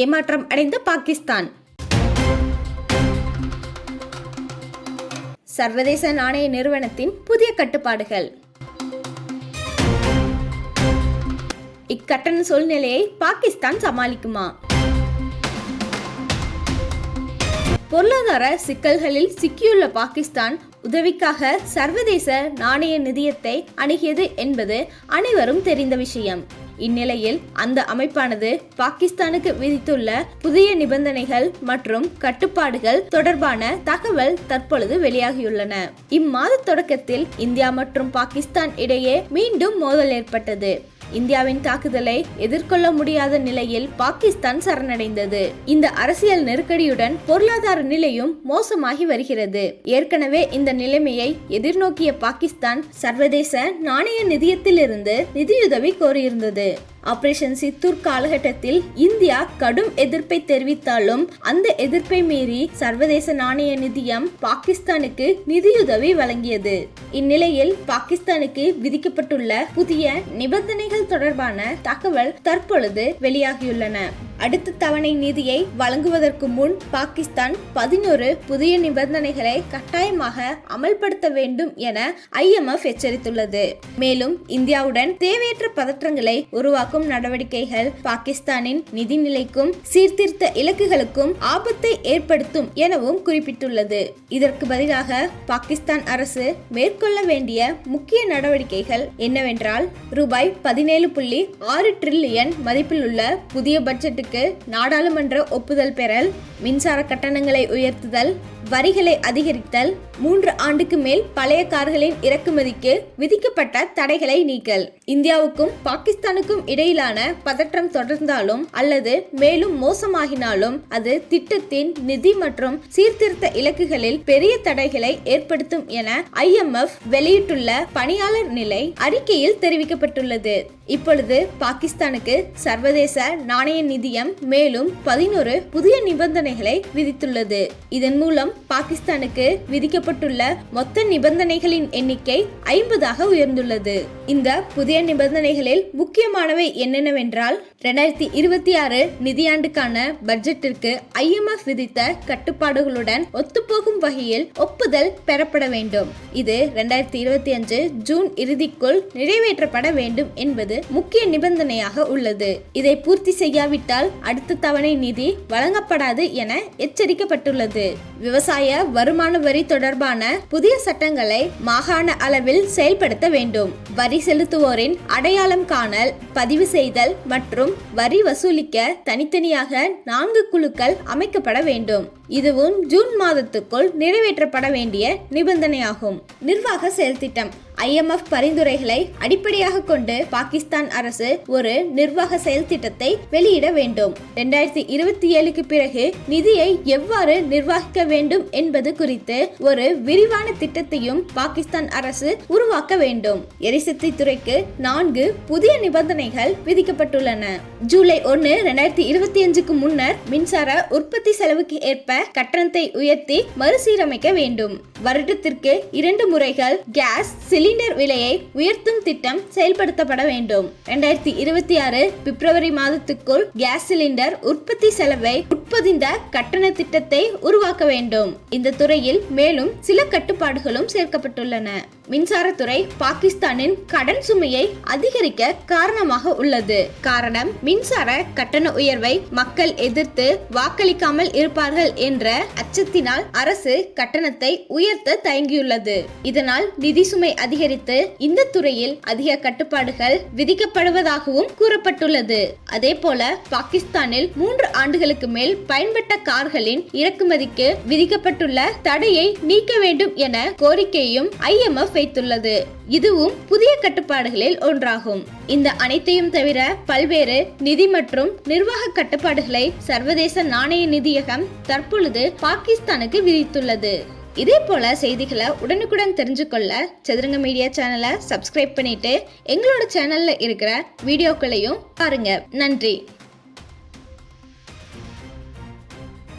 ஏமாற்றம் அடைந்த பாகிஸ்தான். சர்வதேச நாணய நிறுவனத்தின் புதிய கட்டுப்பாடுகள். இக்கட்டண சூழ்நிலையை பாகிஸ்தான் சமாளிக்குமா? பொருளாதார சிக்கல்களில் சிக்கியுள்ள பாகிஸ்தான் உதவிக்காக சர்வதேச நாணய நிதியத்தை அணுகியது என்பது அனைவரும் தெரிந்த விஷயம். இந்நிலையில் அந்த அமைப்பானது பாகிஸ்தானுக்கு விதித்துள்ள புதிய நிபந்தனைகள் மற்றும் கட்டுப்பாடுகள் தொடர்பான தகவல் தற்பொழுது வெளியாகியுள்ளன. இம்மாத தொடக்கத்தில் இந்தியா மற்றும் பாகிஸ்தான் இடையே மீண்டும் மோதல் ஏற்பட்டது. இந்தியாவின் தாக்குதலை எதிர்கொள்ள முடியாத நிலையில் பாகிஸ்தான் சரணடைந்தது. இந்த அரசியல் நெருக்கடியுடன் பொருளாதார நிலையும் மோசமாகி வருகிறது. ஏற்கனவே இந்த நிலைமையை எதிர்நோக்கிய பாகிஸ்தான் சர்வதேச நாணய நிதியத்திலிருந்து நிதியுதவி கோரியிருந்தது. ஆபரேஷன் சித்தூர் காலகட்டத்தில் இந்தியா கடும் எதிர்ப்பை தெரிவித்தாலும் அந்த எதிர்ப்பை மீறி சர்வதேச நாணய நிதியம் பாகிஸ்தானுக்கு நிதியுதவி வழங்கியது. இந்நிலையில் பாகிஸ்தானுக்கு விதிக்கப்பட்டுள்ள புதிய நிபந்தனைகள் தொடர்பான தகவல் தற்பொழுது வெளியாகியுள்ளன. அடுத்த தவணை நிதியை வழங்குவதற்கு முன் பாகிஸ்தான் பதினோரு புதிய நிபந்தனைகளை கட்டாயமாக அமல்படுத்த வேண்டும் என ஐஎம்எஃப் எச்சரித்துள்ளது. மேலும் இந்தியாவுடன் தேவையற்ற பதற்றங்களை உருவாக்கும் நடவடிக்கைகள் பாகிஸ்தானின் நிதி நிலைக்கும் சீர்திருத்த இலக்குகளுக்கும் ஆபத்தை ஏற்படுத்தும் எனவும் குறிப்பிட்டுள்ளது. இதற்கு பதிலாக பாகிஸ்தான் அரசு மேற்கொள்ள வேண்டிய முக்கிய நடவடிக்கைகள் என்னவென்றால் ரூபாய் பதினேழு புள்ளி ஆறு ட்ரில்லியன் மதிப்பில் உள்ள புதிய பட்ஜெட்டுக்கு நாடாளுமன்ற ஒப்புதல் பெறல் மின்சார கட்டணங்களை உயர்த்துதல் வரிகளை அதிகரித்தல் மூன்று ஆண்டுக்கு மேல் பழைய கார்களின் இறக்குமதிக்கு விதிக்கப்பட்ட தடைகளை நீக்கல். இந்தியாவுக்கும் பாகிஸ்தானுக்கும் இடையிலான பதற்றம் தொடர்ந்தாலும் அல்லது மேலும் மோசமாகினாலும் அது திட்டத்தின் நிதி மற்றும் சீர்திருத்த இலக்குகளில் பெரிய தடைகளை ஏற்படுத்தும் என ஐஎம்எஃப் வெளியிட்டுள்ள பணியாளர் நிலை அறிக்கையில் தெரிவிக்கப்பட்டுள்ளது. இப்பொழுது பாகிஸ்தானுக்கு சர்வதேச நாணய நிதியம் மேலும் பதினோரு புதிய நிபந்தனைகளை விதித்துள்ளது. இதன் மூலம் பாகிஸ்தானுக்கு விதிக்கப்பட்டுள்ள மொத்த நிபந்தனைகளின் எண்ணிக்கை ஐம்பதாக உயர்ந்துள்ளது. இந்த புதிய நிபந்தனைகளில் முக்கியமானவை என்னென்னவென்றால் ரெண்டாயிரத்தி இருபத்தி ஆறு நிதியாண்டுக்கான பட்ஜெட்டிற்கு ஐஎம்எஃப் விதித்த கட்டுப்பாடுகளுடன் ஒத்துப்போகும் வகையில் ஒப்புதல் பெறப்பட வேண்டும். இது ரெண்டாயிரத்தி இருபத்தி அஞ்சு ஜூன் இறுதிக்குள் நிறைவேற்றப்பட வேண்டும் என்பது முக்கிய நிபந்தனையாக உள்ளது. இதை பூர்த்தி செய்யாவிட்டால் அடுத்த தவணை நிதி வழங்கப்படாது என எச்சரிக்கப்பட்டுள்ளது. விவசாய வருமான வரி தொடர்பான புதிய சட்டங்களை மாகாண அளவில் செயல்படுத்த வேண்டும். வரி செலுத்துவோரின் அடையாளம் காணல் பதிவு செய்தல் மற்றும் வரி வசூலிக்க தனித்தனியாக நான்கு குழுக்கள் அமைக்கப்பட வேண்டும். இதுவும் ஜூன் மாதத்துக்குள் நிறைவேற்றப்பட வேண்டிய நிபந்தனையாகும். நிர்வாக செயல்திட்டம். ஐஎம்எஃப் பரிந்துரைகளை அடிப்படையாக கொண்டு பாகிஸ்தான் அரசு ஒரு நிர்வாக செயல் திட்டத்தை வெளியிட வேண்டும். இரண்டாயிரத்தி இருபத்தி ஏழுக்கு பிறகு நிதியை எவ்வாறு நிர்வகிக்க வேண்டும் என்பது குறித்து ஒரு விரிவான திட்டத்தையும் பாகிஸ்தான் அரசு உருவாக்க வேண்டும். எரிசக்தி துறைக்கு நான்கு புதிய நிபந்தனைகள் விதிக்கப்பட்டுள்ளன. ஜூலை ஒன்னு ரெண்டாயிரத்தி இருபத்தி அஞ்சுக்கு முன்னர் மின்சார உற்பத்தி செலவுக்கு ஏற்ப கட்டணத்தை உயர்த்தி மறுசீரமைக்க வேண்டும். வருடத்திற்கு இரண்டு முறைகள் கேஸ் சிலிண்டர் விலையை உயர்த்தும் திட்டம் செயல்படுத்தப்பட வேண்டும். இரண்டாயிரத்தி இருபத்தி ஆறு பிப்ரவரி மாதத்துக்குள் கேஸ் சிலிண்டர் உற்பத்தி செலவை உட்பொதிந்த கட்டண திட்டத்தை உருவாக்க வேண்டும். இந்த துறையில் மேலும் சில கட்டுப்பாடுகளும் சேர்க்கப்பட்டுள்ளன. மின்சாரத்துறை பாகிஸ்தானின் கடன் சுமையை அதிகரிக்க காரணமாக உள்ளது. காரணம் மின்சார கட்டண உயர்வை மக்கள் எதிர்த்து வாக்களிக்காமல் இருப்பார்கள் என்ற அச்சத்தினால் அரசு கட்டணத்தை உயர்த்த தயங்கியுள்ளது. இதனால் நிதி சுமை அதிகரித்து இந்த துறையில் அதிக கட்டுப்பாடுகள் விதிக்கப்படுவதாகவும் கூறப்பட்டுள்ளது. அதே போல பாகிஸ்தானில் மூன்று ஆண்டுகளுக்கு மேல் பயன்பட்ட கார்களின் இறக்குமதிக்கு விதிக்கப்பட்டுள்ள தடையை நீக்க வேண்டும் என கோரிக்கையும் ஐஎம்எஃப் வைத்துள்ளது. இதுவும் புதிய கட்டுப்பாடுகளில் ஒன்றாகும். இந்த அனைத்தையும் தவிர பல்வேறு நிதி மற்றும் நிர்வாக கட்டுப்பாடுகளை சர்வதேச நாணய நிதியகம் தற்பொழுது பாகிஸ்தானுக்கு விதித்துள்ளது. இதே போல செய்திகளை உடனுக்குடன் தெரிஞ்சுக்கொள்ள சதுரங்க மீடியா சேனலை சப்ஸ்கிரைப் பண்ணிட்டு எங்களோட சேனல்ல இருக்கிற வீடியோக்களையும் பாருங்க. நன்றி.